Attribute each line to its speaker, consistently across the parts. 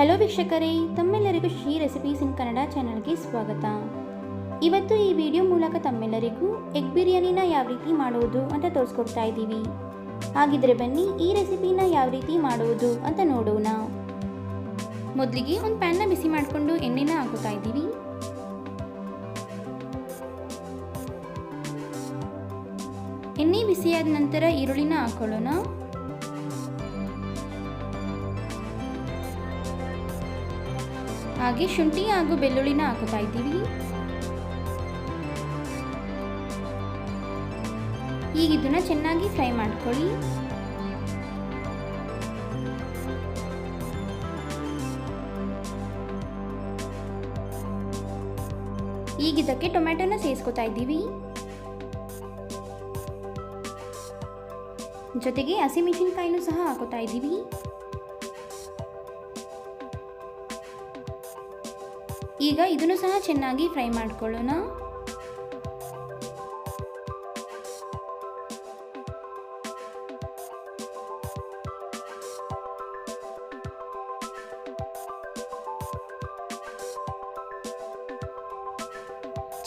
Speaker 1: Hello ವೀಕ್ಷಕರೇ, ತಮ್ಮೆಲ್ಲರಿಗೂ Shri recipes ಇನ್ ಕನ್ನಡ ಚಾನಲ್ಗೆ ಸ್ವಾಗತ. ಇವತ್ತು ಈ ವಿಡಿಯೋ ಮೂಲಕ ತಮ್ಮೆಲ್ಲರಿಗೂ ಎಗ್ ಬಿರಿಯಾನಿನ ಯಾವ ರೀತಿ ಮಾಡುವುದು ಅಂತ ತೋರಿಸ್ಕೊಡ್ತಾ ಇದ್ದೀವಿ. ಹಾಗಿದ್ರೆ ಬನ್ನಿ ಈ ರೆಸಿಪಿನ ಯಾವ ರೀತಿ ಮಾಡುವುದು ಅಂತ ನೋಡೋಣ. ಮೊದಲಿಗೆ ಒಂದು ಪ್ಯಾನ್ನ ಬಿಸಿ ಮಾಡಿಕೊಂಡು ಎಣ್ಣೆನ ಹಾಕೋತಾ ಇದ್ದೀವಿ. ಎಣ್ಣೆ ಬಿಸಿಯಾದ ನಂತರ ಈರುಳ್ಳಿನ ಹಾಕೊಳ್ಳೋಣ. ಹಾಗೆ ಶುಂಠಿ ಹಾಗೂ ಬೆಳ್ಳುಳ್ಳಿನ ಹಾಕೋತಾ ಇದ್ದೀವಿ. ಈಗ ಇದನ್ನ ಚೆನ್ನಾಗಿ ಫ್ರೈ ಮಾಡ್ಕೊಳ್ಳಿ. ಈಗ ಇದಕ್ಕೆ ಟೊಮೆಟೊನ ಸೇರಿಸ್ಕೊತಾ ಇದ್ದೀವಿ. ಜೊತೆಗೆ ಹಸಿಮೆಣಸಿನ್ಕಾಯಿನೂ ಸಹ ಹಾಕೋತಾ ಇದ್ದೀವಿ. ಈಗ ಇದನ್ನು ಸಹ ಚೆನ್ನಾಗಿ ಫ್ರೈ ಮಾಡ್ಕೊಳ್ಳೋಣ.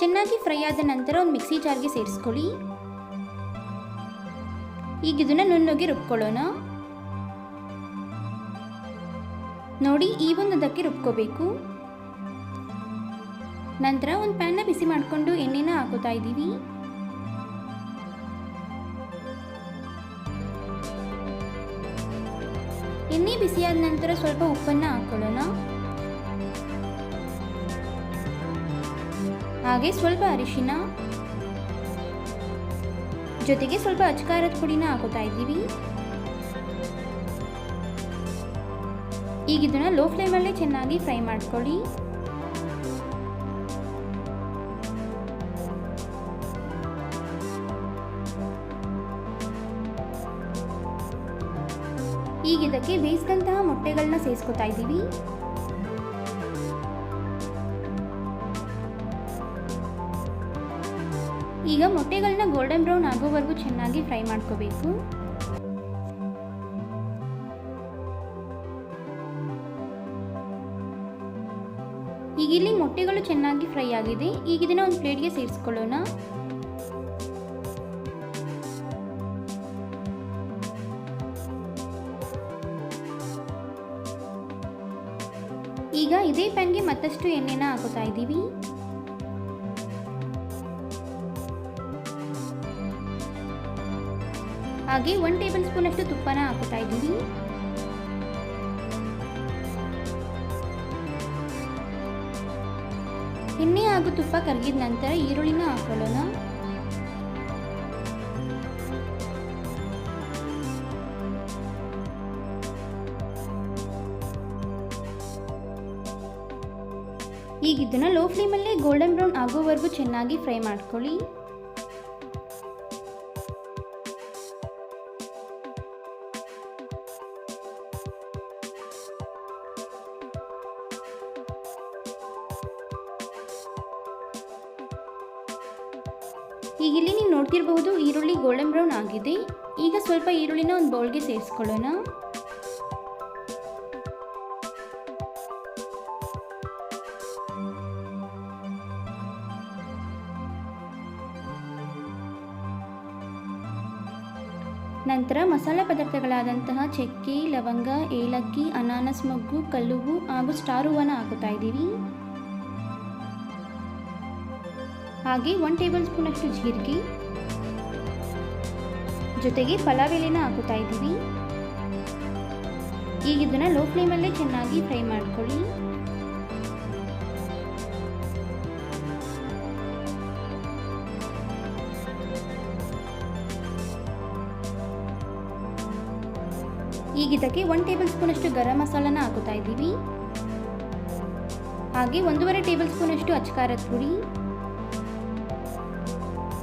Speaker 1: ಚೆನ್ನಾಗಿ ಫ್ರೈ ಆದ ನಂತರ ಒಂದು ಮಿಕ್ಸಿ ಜಾರ್ಗೆ ಸೇರಿಸ್ಕೊಳ್ಳಿ. ಈಗ ಇದನ್ನ ನುಣ್ಣಗೆ ರುಬ್ಕೊಳ್ಳೋಣ. ನೋಡಿ ಈ ಒಂದು ಅದಕ್ಕೆ ರುಬ್ಕೋಬೇಕು. ನಂತರ ಒಂದು ಪ್ಯಾನ್ನ ಬಿಸಿ ಮಾಡಿಕೊಂಡು ಎಣ್ಣೆನ ಹಾಕೋತಾ ಇದ್ದೀವಿ. ಎಣ್ಣೆ ಬಿಸಿಯಾದ ನಂತರ ಸ್ವಲ್ಪ ಉಪ್ಪನ್ನು ಹಾಕೊಳ್ಳೋಣ. ಹಾಗೆ ಸ್ವಲ್ಪ ಅರಿಶಿನ. ಜೊತೆಗೆ ಸ್ವಲ್ಪ ಅಚ್ಕಾರದ ಪುಡಿನ ಹಾಕೋತಾ ಇದ್ದೀವಿ. ಈಗ ಲೋ ಫ್ಲೇಮಲ್ಲೇ ಚೆನ್ನಾಗಿ ಫ್ರೈ ಮಾಡ್ಕೊಳ್ಳಿ. ಈಗ ಇದಕ್ಕೆ ಬೇಯಿಸಿದಂತಹ ಮೊಟ್ಟೆಗಳನ್ನ ಸೇರಿಸ್ಕೊತಾ ಇದ್ದೀವಿ. ಈಗ ಮೊಟ್ಟೆಗಳನ್ನ ಗೋಲ್ಡನ್ ಬ್ರೌನ್ ಆಗೋವರೆಗೂ ಚೆನ್ನಾಗಿ ಫ್ರೈ ಮಾಡ್ಕೋಬೇಕು. ಈಗ ಇಲ್ಲಿ ಮೊಟ್ಟೆಗಳು ಚೆನ್ನಾಗಿ ಫ್ರೈ ಆಗಿದೆ. ಈಗ ಇದನ್ನ ಒಂದು ಪ್ಲೇಟ್ಗೆ ಸೇರಿಸ್ಕೊಳ್ಳೋಣ. ಈಗ ಇದೇ ಪ್ಯಾನ್ಗೆ ಮತ್ತಷ್ಟು ಎಣ್ಣೆನ ಹಾಕೋತಾ ಇದ್ದೀವಿ. ಹಾಗೆ ಒನ್ ಟೇಬಲ್ ಸ್ಪೂನ್ ಅಷ್ಟು ತುಪ್ಪನ ಹಾಕೋತಾ ಇದ್ದೀವಿ. ಎಣ್ಣೆ ಹಾಗೂ ತುಪ್ಪ ಕರಗಿದ ನಂತರ ಈರುಳ್ಳಿನ ಹಾಕೊಳ್ಳೋಣ. ಈಗ ಇದನ್ನು ಲೋ ಫ್ಲೇಮಲ್ಲೇ ಗೋಲ್ಡನ್ ಬ್ರೌನ್ ಆಗೋವರೆಗೂ ಚೆನ್ನಾಗಿ ಫ್ರೈ ಮಾಡ್ಕೊಳ್ಳಿ. ಈಗ ಇಲ್ಲಿ ನೀವು ನೋಡ್ತಿರಬಹುದು ಈರುಳ್ಳಿ ಗೋಲ್ಡನ್ ಬ್ರೌನ್ ಆಗಿದೆ. ಈಗ ಸ್ವಲ್ಪ ಈರುಳ್ಳಿನ ಒಂದು ಬೌಲ್ಗೆ ಸೇರಿಸ್ಕೊಳ್ಳೋಣ. ನಂತರ ಮಸಾಲೆ ಪದಾರ್ಥಗಳಾದಂತಹ ಚಕ್ಕೆ, ಲವಂಗ, ಏಲಕ್ಕಿ, ಅನಾನಸ್ ಮೊಗ್ಗು, ಕಲ್ಲುವು ಹಾಗೂ ಸ್ಟಾರ್ ಹೂವನ್ನ ಹಾಕುತ್ತಾ ಇದ್ದೀವಿ. ಹಾಗೆ ಒನ್ ಟೇಬಲ್ ಸ್ಪೂನ್ ಅಷ್ಟು ಜೀರಿಗೆ. ಜೊತೆಗೆ ಪಲಾವ್ ಎಲೆನ ಹಾಕುತ್ತಾ ಇದ್ದೀವಿ. ಈಗ ಇದನ್ನ ಲೋ ಫ್ಲೇಮಲ್ಲೇ ಚೆನ್ನಾಗಿ ಫ್ರೈ ಮಾಡ್ಕೊಳ್ಳಿ. ಈಗ ಇದಕ್ಕೆ ಒನ್ ಟೇಬಲ್ ಸ್ಪೂನ್ ಅಷ್ಟು ಗರಂ ಮಸಾಲನ ಹಾಕುತ್ತಾ ಇದ್ದೀವಿ. ಹಾಗೆ ಒಂದೂವರೆ ಟೇಬಲ್ ಸ್ಪೂನ್ ಅಷ್ಟು ಅಚ್ಕಾರದ ಪುಡಿ.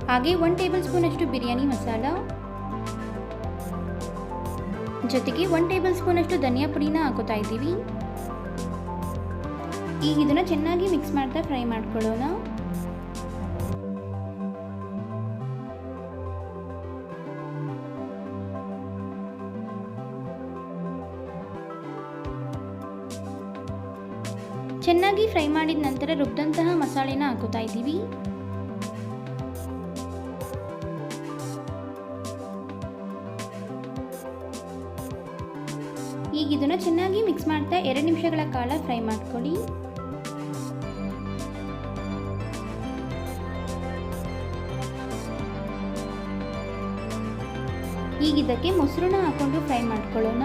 Speaker 1: ಹಾಗೆ ಒನ್ ಟೇಬಲ್ ಸ್ಪೂನ್ ಅಷ್ಟು ಬಿರಿಯಾನಿ ಮಸಾಲ. ಜೊತೆಗೆ ಒನ್ ಟೇಬಲ್ ಸ್ಪೂನ್ ಅಷ್ಟು ಧನಿಯಾ ಪುಡಿನ ಹಾಕೋತಾ ಇದ್ದೀವಿ. ಈಗ ಇದನ್ನು ಚೆನ್ನಾಗಿ ಮಿಕ್ಸ್ ಮಾಡ್ತಾ ಫ್ರೈ ಮಾಡ್ಕೊಳ್ಳೋಣ. ಚೆನ್ನಾಗಿ ಫ್ರೈ ಮಾಡಿದ ನಂತರ ರುಬ್ಬಿದಂತಹ ಮಸಾಲೆನ ಹಾಕೋತಾ ಇದ್ದೀವಿ. ಈಗ ಇದನ್ನು ಚೆನ್ನಾಗಿ ಮಿಕ್ಸ್ ಮಾಡ್ತಾ ಎರಡು ನಿಮಿಷಗಳ ಕಾಲ ಫ್ರೈ ಮಾಡ್ಕೊಳ್ಳಿ. ಈಗ ಇದಕ್ಕೆ ಮೊಸರನ್ನ ಹಾಕೊಂಡು ಫ್ರೈ ಮಾಡ್ಕೊಳ್ಳೋಣ.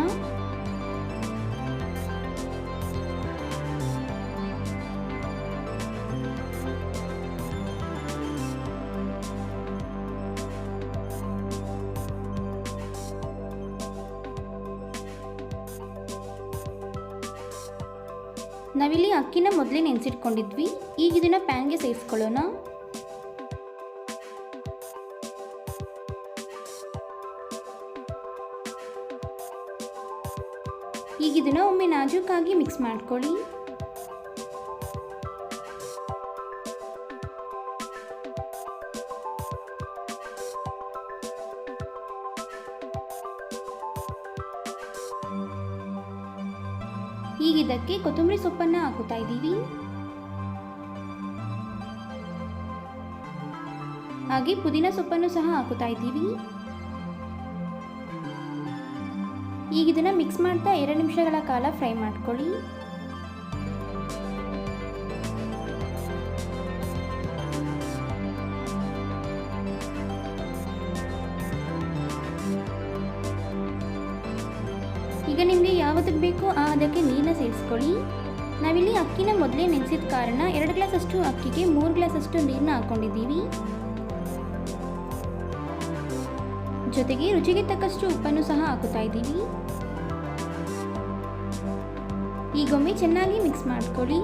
Speaker 1: ನಾವಿಲ್ಲಿ ಅಕ್ಕಿನ ಮೊದಲೇ ನೆನೆಸಿಟ್ಕೊಂಡಿದ್ವಿ. ಈಗ ಇದನ್ನು ಪ್ಯಾನ್ಗೆ ಸೇರಿಸ್ಕೊಳ್ಳೋಣ. ಈಗ ಇದನ್ನು ಒಮ್ಮೆ ನಾಜೂಕಾಗಿ ಮಿಕ್ಸ್ ಮಾಡ್ಕೊಳ್ಳಿ. ಈಗ ಇದಕ್ಕೆ ಕೊತ್ತಂಬರಿ ಸೊಪ್ಪನ್ನು ಹಾಕುತ್ತಾ ಇದ್ದೀವಿ. ಹಾಗೆ ಪುದೀನ ಸೊಪ್ಪನ್ನು ಸಹ ಹಾಕುತ್ತಾ ಇದ್ದೀವಿ. ಈಗ ಇದನ್ನು ಮಿಕ್ಸ್ ಮಾಡ್ತಾ ಎರಡು ನಿಮಿಷಗಳ ಕಾಲ ಫ್ರೈ ಮಾಡ್ಕೊಳ್ಳಿ. ಈಗ ನಿಮಗೆ ಯಾವುದಕ್ಕೆ ಬೇಕೋ ಆ ಅದಕ್ಕೆ ನೀರನ್ನ ಸೇರಿಸ್ಕೊಳ್ಳಿ. ನಾವಿಲ್ಲಿ ಅಕ್ಕಿನ ಮೊದಲೇ ನೆನೆಸಿದ ಕಾರಣ ಎರಡು ಗ್ಲಾಸ್ ಅಷ್ಟು ಅಕ್ಕಿಗೆ ಮೂರು ಗ್ಲಾಸ್ ಅಷ್ಟು ನೀರನ್ನ ಹಾಕೊಂಡಿದ್ದೀವಿ. ಜೊತೆಗೆ ರುಚಿಗೆ ತಕ್ಕಷ್ಟು ಉಪ್ಪನ್ನು ಸಹ ಹಾಕುತ್ತಾ ಇದ್ದೀವಿ. ಈಗೊಮ್ಮೆ ಚೆನ್ನಾಗಿ ಮಿಕ್ಸ್ ಮಾಡ್ಕೊಳ್ಳಿ.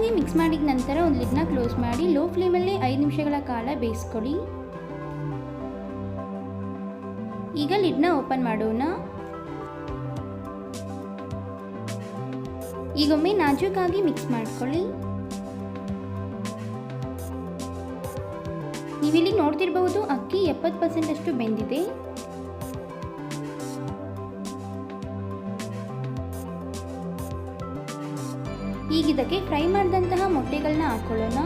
Speaker 1: ಚೆನ್ನಾಗಿ ಮಿಕ್ಸ್ ಮಾಡಿದ ನಂತರ ಒಂದು ಲಿಡ್ನ ಕ್ಲೋಸ್ ಮಾಡಿ ಲೋ ಫ್ಲೇಮಲ್ಲಿ ಐದು ನಿಮಿಷಗಳ ಕಾಲ ಬೇಯಿಸ್ಕೊಳ್ಳಿ. ಈಗ ಲಿಡ್ನ ಓಪನ್ ಮಾಡೋಣ. ಈಗೊಮ್ಮೆ ನಾಜೂಕಾಗಿ ಮಿಕ್ಸ್ ಮಾಡ್ಕೊಳ್ಳಿ. ನೀವಿಲ್ಲಿ ನೋಡ್ತಿರಬಹುದು ಅಕ್ಕಿ ಎಪ್ಪತ್ತು ಪರ್ಸೆಂಟ್ ಅಷ್ಟು ಬೆಂದಿದೆ. ಇದಕ್ಕೆ ಫ್ರೈ ಮಾಡಿದಂತಹ ಮೊಟ್ಟೆಗಳನ್ನ ಹಾಕೊಳ್ಳೋಣ.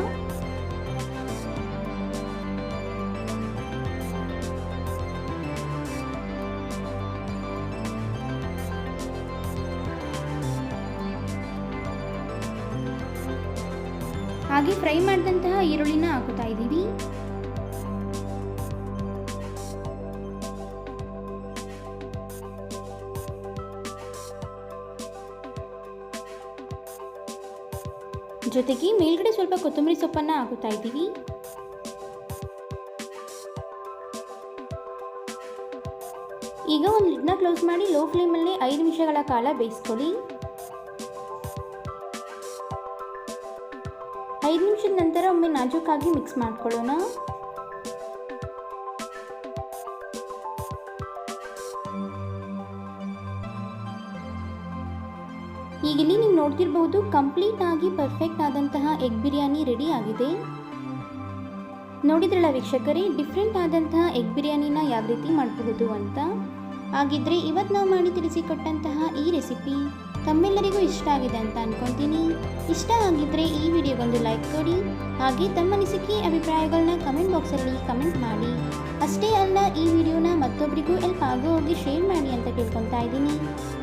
Speaker 1: ಹಾಗೆ ಫ್ರೈ ಮಾಡಿದಂತಹ ಈರುಳ್ಳಿನ ಹಾಕುತ್ತಾ ಇದ್ದೀವಿ. ಜೊತೆಗೆ ಮೇಲ್ಗಡೆ ಸ್ವಲ್ಪ ಕೊತ್ತಂಬರಿ ಸೊಪ್ಪನ್ನ ಹಾಕುತ್ತಾ ಇದ್ದೀವಿ. ಈಗ ಒಂದು ಲಿಡ್ನ ಕ್ಲೋಸ್ ಮಾಡಿ ಲೋ ಫ್ಲೇಮಲ್ಲಿ ಐದು ನಿಮಿಷಗಳ ಕಾಲ ಬೇಯಿಸ್ಕೊಳ್ಳಿ. ಐದು ನಿಮಿಷದ ನಂತರ ಒಮ್ಮೆ ನಾಜೂಕಾಗಿ ಮಿಕ್ಸ್ ಮಾಡ್ಕೊಳ್ಳೋಣ. ಈಗಿಲ್ಲಿ ನೀವು ನೋಡ್ತಿರ್ಬಹುದು ಕಂಪ್ಲೀಟ್ ಆಗಿ ಪರ್ಫೆಕ್ಟ್ ಆದಂತಹ ಎಗ್ ಬಿರಿಯಾನಿ ರೆಡಿ ಆಗಿದೆ. ನೋಡಿದ್ರಲ್ಲ ವೀಕ್ಷಕರೇ ಡಿಫ್ರೆಂಟ್ ಆದಂತಹ ಎಗ್ ಬಿರಿಯಾನಿನ ಯಾವ ರೀತಿ ಮಾಡಬಹುದು ಅಂತ? ಹಾಗಿದ್ರೆ ಇವತ್ತು ನಾವು ಮಾಡಿ ತಿಳಿಸಿಕೊಟ್ಟಂತಹ ಈ ರೆಸಿಪಿ ತಮ್ಮೆಲ್ಲರಿಗೂ ಇಷ್ಟ ಆಗಿದೆ ಅಂತ ಅನ್ಕೊತೀನಿ. ಇಷ್ಟ ಆಗಿದ್ರೆ ಈ ವಿಡಿಯೋಗೊಂದು ಲೈಕ್ ಕೊಡಿ. ಹಾಗೆ ತಮ್ಮ ಅನಿಸಿಕೆ ಅಭಿಪ್ರಾಯಗಳನ್ನ ಕಮೆಂಟ್ ಬಾಕ್ಸಲ್ಲಿ ಕಮೆಂಟ್ ಮಾಡಿ. ಅಷ್ಟೇ ಅಲ್ಲ, ಈ ವಿಡಿಯೋನ ಮತ್ತೊಬ್ಬರಿಗೂ ಎಲ್ಪ್ ಆಗೋ ಹೋಗಿ ಶೇರ್ ಮಾಡಿ ಅಂತ ಕೇಳ್ಕೊತಾ ಇದ್ದೀನಿ.